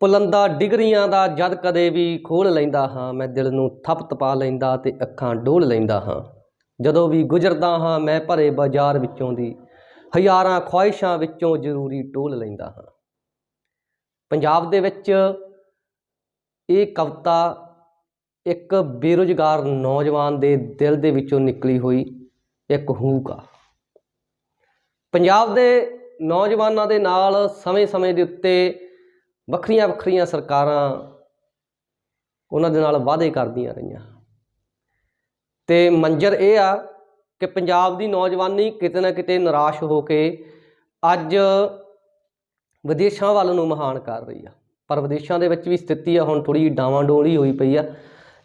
ਪੁਲੰਦਾ ਡਿਗਰੀਆਂ ਦਾ ਜਦ ਕਦੇ ਵੀ ਖੋਲ ਲੈਂਦਾ ਹਾਂ, ਮੈਂ ਦਿਲ ਨੂੰ ਥਪ ਤਪਾ ਲੈਂਦਾ ਤੇ ਅੱਖਾਂ ਡੋਲ ਲੈਂਦਾ ਹਾਂ। ਜਦੋਂ ਵੀ ਗੁਜ਼ਰਦਾ ਹਾਂ, ਮੈਂ ਭਰੇ ਬਾਜ਼ਾਰ ਵਿੱਚੋਂ ਦੀ ਹਜ਼ਾਰਾਂ ਖੁਆਇਸ਼ਾਂ ਵਿੱਚੋਂ ਜ਼ਰੂਰੀ ਟੋਲ ਲੈਂਦਾ ਹਾਂ। ਪੰਜਾਬ ਦੇ ਵਿੱਚ ਇਹ ਕਵਿਤਾ ਇੱਕ ਬੇਰੁਜ਼ਗਾਰ ਨੌਜਵਾਨ ਦੇ ਦਿਲ ਦੇ ਵਿੱਚੋਂ ਨਿਕਲੀ ਹੋਈ ਇੱਕ ਹੂਕ ਆ। ਪੰਜਾਬ ਦੇ ਨੌਜਵਾਨਾਂ ਦੇ ਨਾਲ ਸਮੇਂ-ਸਮੇਂ ਦੇ ਉੱਤੇ ਵੱਖਰੀਆਂ ਵੱਖਰੀਆਂ ਸਰਕਾਰਾਂ ਉਹਨਾਂ ਦੇ ਨਾਲ ਵਾਅਦੇ ਕਰਦੀਆਂ ਰਹੀਆਂ। ਤੇ ਮੰਜ਼ਰ ਇਹ ਆ ਕਿ ਪੰਜਾਬ ਦੀ ਨੌਜਵਾਨੀ ਕਿਤੇ ਨਾ ਕਿਤੇ ਨਿਰਾਸ਼ ਹੋ ਕੇ ਅੱਜ ਵਿਦੇਸ਼ਾਂ ਵੱਲ ਨੂੰ ਮਹਾਨ ਕਰ ਰਹੀ ਆ। ਪਰ ਵਿਦੇਸ਼ਾਂ ਦੇ ਵਿੱਚ ਵੀ ਸਥਿਤੀ ਆ, ਹੁਣ ਥੋੜੀ ਡਾਵਾਂਡੋਲੀ ਹੋਈ ਪਈ ਆ।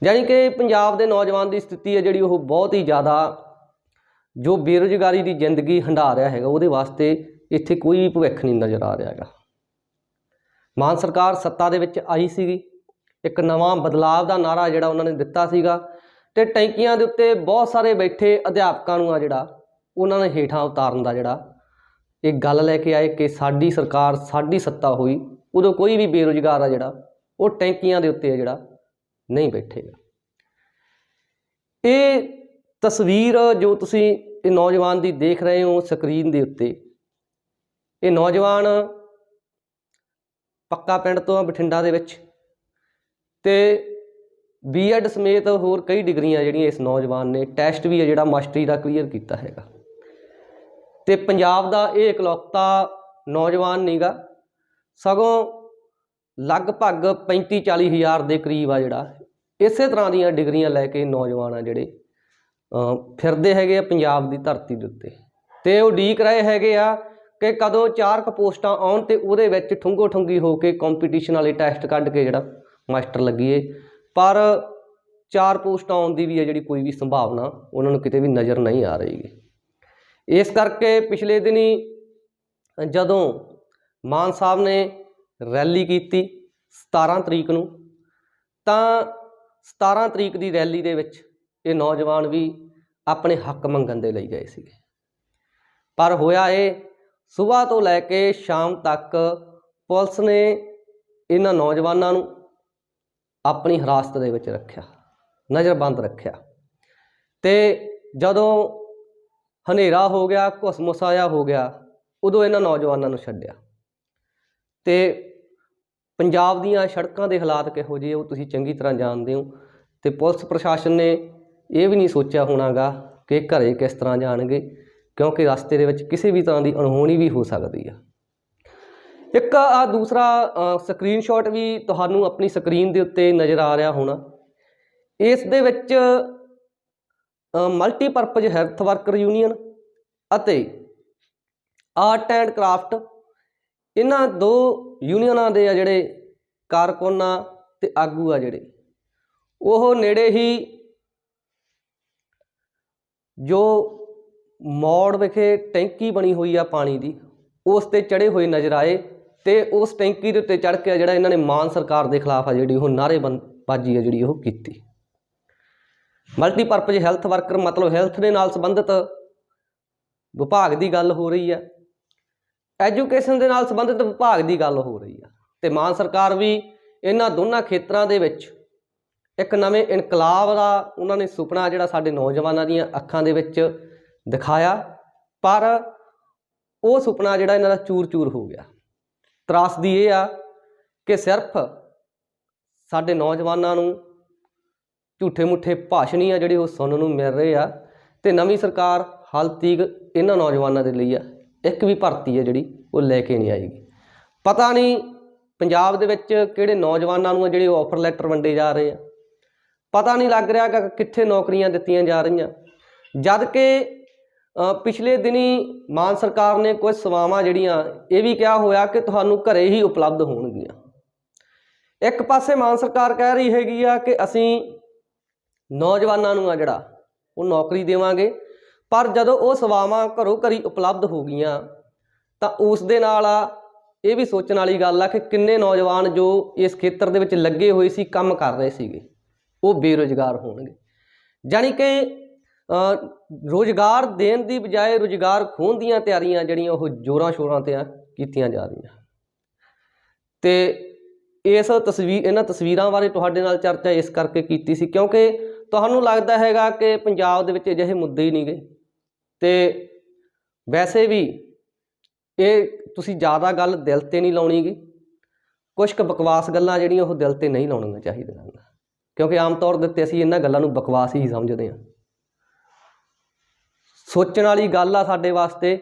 ਯਾਨੀ ਕਿ ਪੰਜਾਬ ਦੇ ਨੌਜਵਾਨ ਦੀ ਸਥਿਤੀ ਹੈ ਜਿਹੜੀ ਉਹ ਬਹੁਤ ਹੀ ਜ਼ਿਆਦਾ ਜੋ ਬੇਰੁਜ਼ਗਾਰੀ ਦੀ ਜ਼ਿੰਦਗੀ ਹੰਢਾ ਰਿਹਾ ਹੈਗਾ, ਉਹਦੇ ਵਾਸਤੇ ਇੱਥੇ ਕੋਈ ਵੀ ਭਵਿੱਖ ਨਹੀਂ ਨਜ਼ਰ ਆ ਰਿਹਾ ਹੈਗਾ। ਮਾਨ ਸਰਕਾਰ ਸੱਤਾ ਦੇ ਵਿੱਚ ਆਈ ਸੀਗੀ। ਇੱਕ ਨਵਾਂ ਬਦਲਾਵ ਦਾ ਨਾਰਾ ਜਿਹੜਾ ਉਹਨਾਂ ਨੇ ਦਿੱਤਾ ਸੀਗਾ ਤੇ ਟੈਂਕੀਆਂ ਦੇ ਉੱਤੇ ਬਹੁਤ ਸਾਰੇ ਬੈਠੇ ਅਧਿਆਪਕਾਂ ਨੂੰ ਆ ਜਿਹੜਾ ਉਹਨਾਂ ਨੇ ਹੇਠਾਂ ਉਤਾਰਨ ਦਾ ਜਿਹੜਾ ਇਹ ਗੱਲ ਲੈ ਕੇ ਆਏ ਕਿ ਸਾਡੀ ਸਰਕਾਰ, ਸਾਡੀ ਸੱਤਾ ਹੋਈ, ਉਦੋਂ ਕੋਈ ਵੀ ਬੇਰੁਜ਼ਗਾਰ ਆ ਜਿਹੜਾ, ਉਹ ਟੈਂਕੀਆਂ ਦੇ ਉੱਤੇ ਜਿਹੜਾ ਨਹੀਂ ਬੈਠੇਗਾ ਇਹ ਤਸਵੀਰ ਜੋ ਤੁਸੀਂ ਇਹ ਨੌਜਵਾਨ ਦੀ ਦੇਖ ਰਹੇ ਹੋ ਸਕਰੀਨ ਦੇ ਉੱਤੇ, ਇਹ ਨੌਜਵਾਨ ਪੱਕਾ ਪਿੰਡ ਤੋਂ ਆ ਬਠਿੰਡਾ ਦੇ ਵਿੱਚ। ਤੇ ਬੀਐਡ ਸਮੇਤ ਹੋਰ ਕਈ ਡਿਗਰੀਆਂ ਜਿਹੜੀਆਂ ਇਸ ਨੌਜਵਾਨ ਨੇ, ਟੈਸਟ ਵੀ ਹੈ ਜਿਹੜਾ ਮਾਸਟਰੀ ਦਾ ਕਲੀਅਰ ਕੀਤਾ ਹੈਗਾ। ਤੇ ਪੰਜਾਬ ਦਾ ਇਹ ਇਕਲੌਤਾ ਨੌਜਵਾਨ ਨਹੀਂਗਾ ਸਗੋਂ ਲਗਭਗ 35 40 ਹਜ਼ਾਰ ਦੇ ਕਰੀਬ ਆ ਜਿਹੜਾ, ਇਸੇ ਤਰ੍ਹਾਂ ਦੀਆਂ ਡਿਗਰੀਆਂ ਲੈ ਕੇ ਨੌਜਵਾਨ ਆ ਜਿਹੜੇ ਫਿਰਦੇ ਹੈਗੇ ਆ ਪੰਜਾਬ ਦੀ ਧਰਤੀ ਦੇ ਉੱਤੇ। ਤੇ ਉਹ ਡੀਕ ਰਹੇ ਹੈਗੇ ਆ ਕਿ ਕਦੋਂ ਚਾਰ ਕੁ ਪੋਸਟਾਂ ਆਉਣ ਤੇ ਉਹਦੇ ਵਿੱਚ ਠੁੰਗੋ ਠੁੰਗੀ ਹੋ ਕੇ ਕੰਪੀਟੀਸ਼ਨ ਵਾਲੇ ਟੈਸਟ ਕੱਢ ਕੇ ਜਿਹੜਾ ਮਾਸਟਰ ਲੱਗੀਏ ਪਰ ਚਾਰ ਪੋਸਟਾਂ ਆਉਣ ਦੀ ਵੀ ਹੈ ਜਿਹੜੀ ਕੋਈ ਵੀ ਸੰਭਾਵਨਾ, ਉਹਨਾਂ ਨੂੰ ਕਿਤੇ ਵੀ ਨਜ਼ਰ ਨਹੀਂ ਆ ਰਹੀ ਇਸ ਕਰਕੇ ਪਿਛਲੇ ਦਿਨੀ ਜਦੋਂ ਮਾਨ ਸਾਹਿਬ ਨੇ ਰੈਲੀ ਕੀਤੀ 17 ਤਰੀਕ ਨੂੰ, ਤਾਂ 17 ਤਰੀਕ ਦੀ ਰੈਲੀ ਦੇ ਵਿੱਚ ਇਹ ਨੌਜਵਾਨ ਵੀ ਆਪਣੇ ਹੱਕ ਮੰਗਣ ਦੇ ਲਈ ਗਏ ਸੀਗੇ। ਪਰ ਹੋਇਆ ਇਹ ਸਵੇਰ ਤੋਂ ਲੈ ਕੇ ਸ਼ਾਮ ਤੱਕ ਪੁਲਿਸ ਨੇ ਇਹਨਾਂ ਨੌਜਵਾਨਾਂ ਨੂੰ ਆਪਣੀ ਹਿਰਾਸਤ ਦੇ ਵਿੱਚ ਰੱਖਿਆ, ਨਜ਼ਰਬੰਦ ਰੱਖਿਆ। ਤੇ ਜਦੋਂ ਹਨੇਰਾ ਹੋ ਗਿਆ ਘੁਸਮੁਸਾਇਆ ਹੋ ਗਿਆ, ਉਦੋਂ ਇਹਨਾਂ ਨੌਜਵਾਨਾਂ ਨੂੰ ਛੱਡਿਆ। ਤੇ ਪੰਜਾਬ ਦੀਆਂ ਸੜਕਾਂ ਦੇ ਹਾਲਾਤ ਕਿਹੋ ਜਿਹੇ, ਉਹ ਤੁਸੀਂ ਚੰਗੀ ਤਰ੍ਹਾਂ ਜਾਣਦੇ ਹੋ। ਤੇ ਪੁਲਿਸ ਪ੍ਰਸ਼ਾਸਨ ਨੇ ਇਹ ਵੀ ਨਹੀਂ ਸੋਚਿਆ ਹੋਣਾਗਾ ਕਿ ਘਰੇ ਕਿਸ ਤਰ੍ਹਾਂ ਜਾਣਗੇ। ਕਿਉਂਕਿ ਰਸਤੇ ਦੇ ਵਿੱਚ ਕਿਸੇ ਵੀ ਤਰ੍ਹਾਂ ਦੀ ਅਣਹੋਣੀ ਵੀ ਹੋ ਸਕਦੀ ਆ। ਇੱਕ ਆ ਦੂਸਰਾ ਸਕਰੀਨਸ਼ਾਟ ਵੀ ਤੁਹਾਨੂੰ ਆਪਣੀ ਸਕਰੀਨ ਦੇ ਉੱਤੇ ਨਜ਼ਰ ਆ ਰਿਹਾ ਹੋਣਾ। ਇਸ ਦੇ ਵਿੱਚ ਮਲਟੀਪਰਪਜ਼ ਹੈਲਥ ਵਰਕਰ ਯੂਨੀਅਨ ਅਤੇ ਆਰਟ ਐਂਡ ਕਰਾਫਟ ਇਹਨਾਂ ਦੋ ਯੂਨੀਅਨਾਂ ਦੇ ਆ ਜਿਹੜੇ ਕਾਰਕੁਨਾਂ ਤੇ ਆਗੂ ਆ ਜਿਹੜੇ। ਉਹ ਨੇੜੇ ਹੀ ਜੋ ਮੌੜ ਵਿਖੇ ਟੈਂਕੀ ਬਣੀ ਹੋਈ ਆ ਪਾਣੀ ਦੀ, ਉਸ ਤੇ ਚੜੇ ਹੋਏ ਨਜ਼ਰ ਆਏ ਤੇ ਉਸ ਟੈਂਕੀ ਦੇ ਉੱਤੇ ਚੜ ਕੇ ਜਿਹੜਾ ਇਹਨਾਂ ਨੇ ਮਾਨ ਸਰਕਾਰ ਦੇ ਖਿਲਾਫ ਆ ਜਿਹੜੀ ਉਹ ਨਾਅਰੇਬਾਜ਼ੀ ਆ ਜਿਹੜੀ ਉਹ ਕੀਤੀ। ਮਲਟੀਪਰਪਜ਼ ਹੈਲਥ ਵਰਕਰ ਮਤਲਬ ਹੈਲਥ ਦੇ ਨਾਲ ਸੰਬੰਧਿਤ ਵਿਭਾਗ ਦੀ ਗੱਲ ਹੋ ਰਹੀ ਆ ਐਜੂਕੇਸ਼ਨ ਦੇ ਨਾਲ ਸੰਬੰਧਿਤ ਵਿਭਾਗ ਦੀ ਗੱਲ ਹੋ ਰਹੀ ਆ ਤੇ ਮਾਨ ਸਰਕਾਰ ਵੀ ਇਹਨਾਂ ਦੋਨਾਂ ਖੇਤਰਾਂ ਦੇ ਵਿੱਚ ਇੱਕ ਨਵੇਂ ਇਨਕਲਾਬ ਦਾ ਉਹਨਾਂ ਨੇ ਸੁਪਨਾ ਜਿਹੜਾ ਸਾਡੇ ਨੌਜਵਾਨਾਂ ਦੀਆਂ ਅੱਖਾਂ ਦੇ ਵਿੱਚ ਦਿਖਾਇਆ, ਪਰ ਉਹ ਸੁਪਨਾ ਜਿਹੜਾ ਇਹਨਾਂ ਦਾ ਚੂਰ-ਚੂਰ ਹੋ ਗਿਆ। ਤਰਾਸਦੀ ਇਹ ਆ ਕਿ ਸਿਰਫ ਸਾਡੇ ਨੌਜਵਾਨਾਂ ਨੂੰ ਝੂਠੇ ਮੁੱਠੇ ਭਾਸ਼ਣ ਹੀ ਆ ਜਿਹੜੇ ਉਹ ਸੁਣਨ ਨੂੰ ਮਿਲ ਰਹੇ ਆ ਤੇ ਨਵੀਂ ਸਰਕਾਰ ਹਾਲ ਤੀਕ ਇਹਨਾਂ ਨੌਜਵਾਨਾਂ ਦੇ ਲਈ ਆ। ਇੱਕ ਵੀ ਭਰਤੀ ਹੈ ਜਿਹੜੀ ਉਹ ਲੈ ਕੇ ਨਹੀਂ ਆਏਗੀ। ਪਤਾ ਨਹੀਂ ਪੰਜਾਬ ਦੇ ਵਿੱਚ ਕਿਹੜੇ ਨੌਜਵਾਨਾਂ ਨੂੰ ਆ ਜਿਹੜੇ ਆਫਰ ਲੈਟਰ ਵੰਡੇ ਜਾ ਰਹੇ ਆ। ਪਤਾ ਨਹੀਂ ਲੱਗ ਰਿਹਾ ਕਿ ਕਿੱਥੇ ਨੌਕਰੀਆਂ ਦਿੱਤੀਆਂ ਜਾ ਰਹੀਆਂ। ਜਦ ਕਿ ਪਿਛਲੇ ਦਿਨੀ ਮਾਨ ਸਰਕਾਰ ਨੇ ਕੁਝ ਸੇਵਾਵਾਂ ਜਿਹੜੀਆਂ, ਇਹ ਵੀ ਕਿਹਾ ਹੋਇਆ ਕਿ ਤੁਹਾਨੂੰ ਘਰੇ ਹੀ ਉਪਲਬਧ ਹੋਣਗੀਆਂ। ਇੱਕ ਪਾਸੇ ਮਾਨ ਸਰਕਾਰ ਕਹਿ ਰਹੀ ਹੈਗੀ ਆ ਕਿ ਅਸੀਂ ਨੌਜਵਾਨਾਂ ਨੂੰ ਆ ਜਿਹੜਾ, ਉਹ ਨੌਕਰੀ ਦੇਵਾਂਗੇ, ਪਰ ਜਦੋਂ ਉਹ ਸੇਵਾਵਾਂ ਘਰੋਂ ਘਰੀ ਉਪਲਬਧ ਹੋ ਗਈਆਂ, ਤਾਂ ਉਸ ਦੇ ਨਾਲ ਆ ਇਹ ਵੀ ਸੋਚਣ ਵਾਲੀ ਗੱਲ ਆ ਕਿ ਕਿੰਨੇ ਨੌਜਵਾਨ ਜੋ ਇਸ ਖੇਤਰ ਦੇ ਵਿੱਚ ਲੱਗੇ ਹੋਏ ਸੀ, ਕੰਮ ਕਰ ਰਹੇ ਸੀਗੇ, ਉਹ ਬੇਰੁਜ਼ਗਾਰ ਹੋਣਗੇ। ਜਾਣੀ ਕਿ ਰੁਜ਼ਗਾਰ ਦੇਣ ਦੀ ਬਜਾਏ ਰੁਜ਼ਗਾਰ ਖੋਹਣ ਦੀਆਂ ਤਿਆਰੀਆਂ ਜਿਹੜੀਆਂ ਉਹ ਜ਼ੋਰਾਂ ਸ਼ੋਰਾਂ ਤੇ ਆ, ਕੀਤੀਆਂ ਜਾ ਰਹੀਆਂ। ਤੇ ਇਸ ਤਸਵੀਰ ਇਹਨਾਂ ਤਸਵੀਰਾਂ ਬਾਰੇ ਤੁਹਾਡੇ ਨਾਲ ਚਰਚਾ ਇਸ ਕਰਕੇ ਕੀਤੀ ਸੀ ਕਿਉਂਕਿ ਤੁਹਾਨੂੰ ਲੱਗਦਾ ਹੈਗਾ ਕਿ ਪੰਜਾਬ ਦੇ ਵਿੱਚ ਅਜਿਹੇ ਮੁੱਦੇ ਹੀ ਨਹੀਂ ਗਏ ਤੇ ਵੈਸੇ ਵੀ ਇਹ ਤੁਸੀਂ ਜ਼ਿਆਦਾ ਗੱਲ ਦਿਲ ਤੇ ਨਹੀਂ ਲਾਉਣੀਗੀ ਕੁਝ ਕੁ ਬਕਵਾਸ ਗੱਲਾਂ ਜਿਹੜੀਆਂ ਉਹ ਦਿਲ ਤੇ ਨਹੀਂ ਲਾਉਣੀਆਂ ਚਾਹੀਦੀਆਂ। ਹਨ ਕਿਉਂਕਿ ਆਮ ਤੌਰ ਦੇ ਉੱਤੇ ਅਸੀਂ ਇਹਨਾਂ ਗੱਲਾਂ ਨੂੰ ਬਕਵਾਸ ਹੀ ਸਮਝਦੇ ਹਾਂ। ਸੋਚਣ ਵਾਲੀ ਗੱਲ ਆ ਸਾਡੇ ਵਾਸਤੇ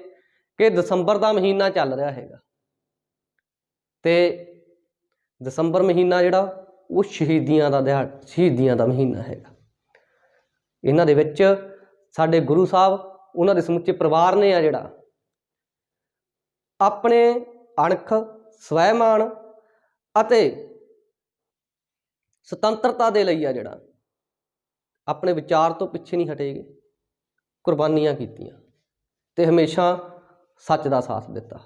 ਕਿ ਦਸੰਬਰ ਦਾ ਮਹੀਨਾ ਚੱਲ ਰਿਹਾ ਹੈਗਾ। ਤੇ ਦਸੰਬਰ ਮਹੀਨਾ ਜਿਹੜਾ, ਉਹ ਸ਼ਹੀਦੀਆਂ ਦਾ ਦਿਹਾੜ, ਸ਼ਹੀਦੀਆਂ ਦਾ ਮਹੀਨਾ ਹੈਗਾ। ਇਹਨਾਂ ਦੇ ਵਿੱਚ ਸਾਡੇ ਗੁਰੂ ਸਾਹਿਬ, ਉਹਨਾਂ ਦੇ ਸਮੁੱਚੇ ਪਰਿਵਾਰ ਨੇ ਆ ਜਿਹੜਾ, ਆਪਣੇ ਅਣਖ ਸਵੈਮਾਨ ਅਤੇ ਸੁਤੰਤਰਤਾ ਦੇ ਲਈ ਆ ਜਿਹੜਾ, ਆਪਣੇ ਵਿਚਾਰ ਤੋਂ ਪਿੱਛੇ ਨਹੀਂ ਹਟੇਗੇ ਕੁਰਬਾਨੀਆਂ ਕੀਤੀਆਂ ਤੇ ਹਮੇਸ਼ਾ ਸੱਚ ਦਾ ਸਾਥ ਦਿੱਤਾ।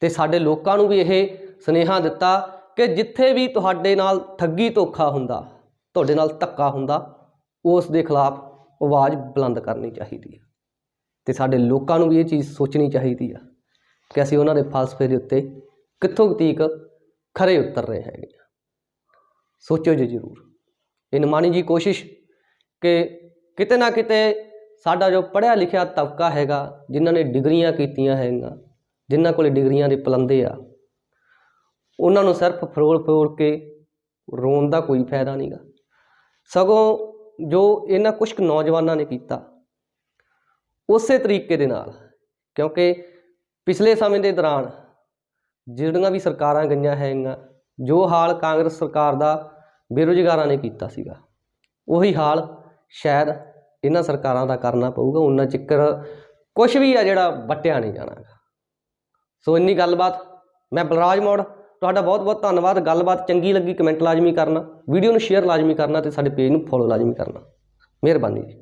ਤੇ ਸਾਡੇ ਲੋਕਾਂ ਨੂੰ ਵੀ ਇਹ ਸੁਨੇਹਾ ਦਿੱਤਾ ਕਿ ਜਿੱਥੇ ਵੀ ਤੁਹਾਡੇ ਨਾਲ ਠੱਗੀ ਧੋਖਾ ਹੁੰਦਾ, ਤੁਹਾਡੇ ਨਾਲ ਧੱਕਾ ਹੁੰਦਾ, ਉਸ ਦੇ ਖਿਲਾਫ ਆਵਾਜ਼ ਬੁਲੰਦ ਕਰਨੀ ਚਾਹੀਦੀ ਹੈ। ਤੇ ਸਾਡੇ ਲੋਕਾਂ ਨੂੰ ਵੀ ਇਹ ਚੀਜ਼ ਸੋਚਣੀ ਚਾਹੀਦੀ ਆ ਕਿ ਅਸੀਂ ਉਹਨਾਂ ਦੇ ਫਲਸਫੇ ਦੇ ਉੱਤੇ ਕਿੱਥੋਂ ਕੁ ਤੀਕ ਖਰੇ ਉਤਰ ਰਹੇ ਹੈਗੇ ਆ। ਸੋਚੋ ਜੀ ਜ਼ਰੂਰ। ਇਹ ਨਿਮਾਣੀ ਜੀ ਕੋਸ਼ਿਸ਼ ਕਿ ਕਿਤੇ ਨਾ ਕਿਤੇ ਸਾਡਾ ਜੋ ਪੜ੍ਹਿਆ ਲਿਖਿਆ ਤਬਕਾ ਹੈਗਾ, ਜਿਨ੍ਹਾਂ ਨੇ ਡਿਗਰੀਆਂ ਕੀਤੀਆਂ ਹੈਗੀਆਂ, ਜਿਨ੍ਹਾਂ ਕੋਲੇ ਡਿਗਰੀਆਂ ਦੇ ਪਲੰਦੇ ਆ, ਉਹਨਾਂ ਨੂੰ ਸਿਰਫ ਫਰੋਲ ਫਰੋਲ ਕੇ ਰੋਣ ਦਾ ਕੋਈ ਫਾਇਦਾ ਨਹੀਂਗਾ ਸਗੋਂ ਜੋ ਇਹਨਾਂ ਕੁਝ ਕੁ ਨੌਜਵਾਨਾਂ ਨੇ ਕੀਤਾ, ਉਸੇ ਤਰੀਕੇ ਦੇ ਨਾਲ, ਕਿਉਂਕਿ ਪਿਛਲੇ ਸਮੇਂ ਦੇ ਦੌਰਾਨ ਜਿਹੜੀਆਂ ਵੀ ਸਰਕਾਰਾਂ ਗਈਆਂ ਹੈਗੀਆਂ, ਜੋ ਹਾਲ ਕਾਂਗਰਸ ਸਰਕਾਰ ਦਾ ਬੇਰੁਜ਼ਗਾਰਾਂ ਨੇ ਕੀਤਾ ਸੀਗਾ, ਉਹੀ ਹਾਲ ਸ਼ਾਇਦ ਇਹਨਾਂ ਸਰਕਾਰਾਂ ਦਾ ਕਰਨਾ ਪਊਗਾ, ਉਹਨਾਂ ਚਿੱਕਰ ਕੁਝ ਵੀ ਆ ਜਿਹੜਾ ਵਟਿਆ ਨਹੀਂ ਜਾਣਾ ਗਾ। ਸੋ ਇੰਨੀ ਗੱਲਬਾਤ, ਮੈਂ ਬਲਰਾਜ ਮੋੜ, ਤੁਹਾਡਾ ਬਹੁਤ ਬਹੁਤ ਧੰਨਵਾਦ। ਗੱਲਬਾਤ ਚੰਗੀ ਲੱਗੀ, ਕਮੈਂਟ ਲਾਜ਼ਮੀ ਕਰਨਾ, ਵੀਡੀਓ ਨੂੰ ਸ਼ੇਅਰ ਲਾਜ਼ਮੀ ਕਰਨਾ ਤੇ ਸਾਡੇ ਪੇਜ ਨੂੰ ਫੋਲੋ ਲਾਜ਼ਮੀ ਕਰਨਾ। ਮਿਹਰਬਾਨੀ ਜੀ।